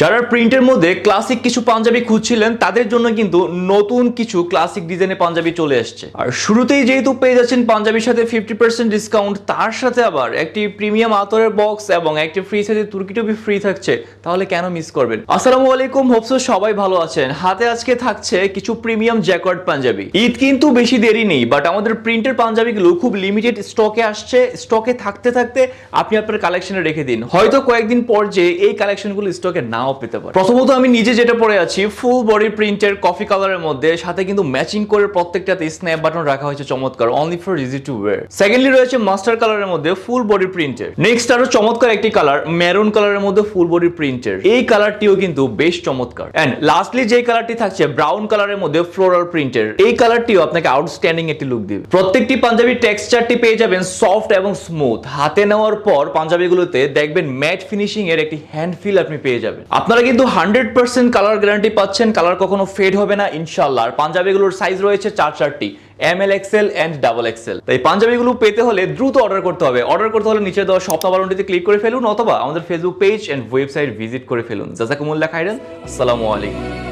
যারা প্রিন্টের মধ্যে ক্লাসিক কিছু পাঞ্জাবি খুঁজছিলেন, তাদের জন্য কিন্তু নতুন কিছু ক্লাসিক ডিজাইনের পাঞ্জাবি চলে এসছে। আর শুরুতেই যেহেতু পেয়ে যাচ্ছেন পাঞ্জাবির সাথে ফিফটি পার্সেন্ট ডিসকাউন্ট তার সাথে আবার একটি প্রিমিয়াম আতরের বক্স এবং একটি ফ্রি সাইজের তুর্কি টুপি ফ্রি থাকছে, তাহলে কেন মিস করবেন? আসসালামু আলাইকুম হোপসো সবাই ভালো আছেন। হাতে আজকে থাকছে কিছু প্রিমিয়াম জ্যাকওয়ার্ড পাঞ্জাবি। ঈদ কিন্তু বেশি দেরি নেই বাট আমাদের প্রিন্টের পাঞ্জাবিগুলো খুব লিমিটেড স্টকে আসছে। স্টকে থাকতে থাকতে আপনি আপনার কালেকশনে রেখে দিন। হয়তো কয়েকদিন পর যে এই কালেকশনগুলো স্টকে নাও পেতে পারে। প্রথমত আমি নিজে যেটা পরে আছি ফুল বডি প্রিন্টের কফি কালারের মধ্যে, সাথে কিন্তু ম্যাচিং করে প্রত্যেকটাতে স্ন্যাপ বাটন রাখা হয়েছে চমৎকার only for easy to wear secondly রয়েছে মাস্টার কালারের মধ্যে ফুল বডি প্রিন্টের নেক্সট আরও চমৎকার একটি কালার মেরুন কালারের মধ্যে ফুল বডি প্রিন্টের এই কালারটিও কিন্তু বেশ চমৎকার। এন্ড লাস্টলি যে কালারটি থাকছে ব্রাউন কালারের মধ্যে ফ্লোরাল প্রিন্টের এই কালারটিও আপনাকে আউটস্ট্যান্ডিং একটি লুক দিবে। প্রত্যেকটি পাঞ্জাবি টেক্সচারটি পেয়ে যাবেন সফট এবং স্মুথ হাতে নেওয়ার পর পাঞ্জাবিগুলোতে দেখবেন ম্যাট ফিনিশিং এর একটি হ্যান্ড ফিল আপনি পেয়ে যাবেন। আপনারা কিন্তু হান্ড্রেড পার্সেন্ট কালার গ্যারান্টি পাচ্ছেন কালার কখনো ফেড হবে না ইনশাল্লাহ আর পাঞ্জাবিগুলোর সাইজ রয়েছে চার চারটি M L XL and double XL তাই পাঞ্জাবিগুলো পেতে হলে দ্রুত অর্ডার করতে হবে। অর্ডার করতে হলে নিচে দেওয়া সপ্তাহ বারণটিতে ক্লিক করে ফেলুন, অথবা আমাদের Facebook page and website visit করে ফেলুন। জাজাকুমুল্লাহ খাইরান আসসালামু আলাইকুম।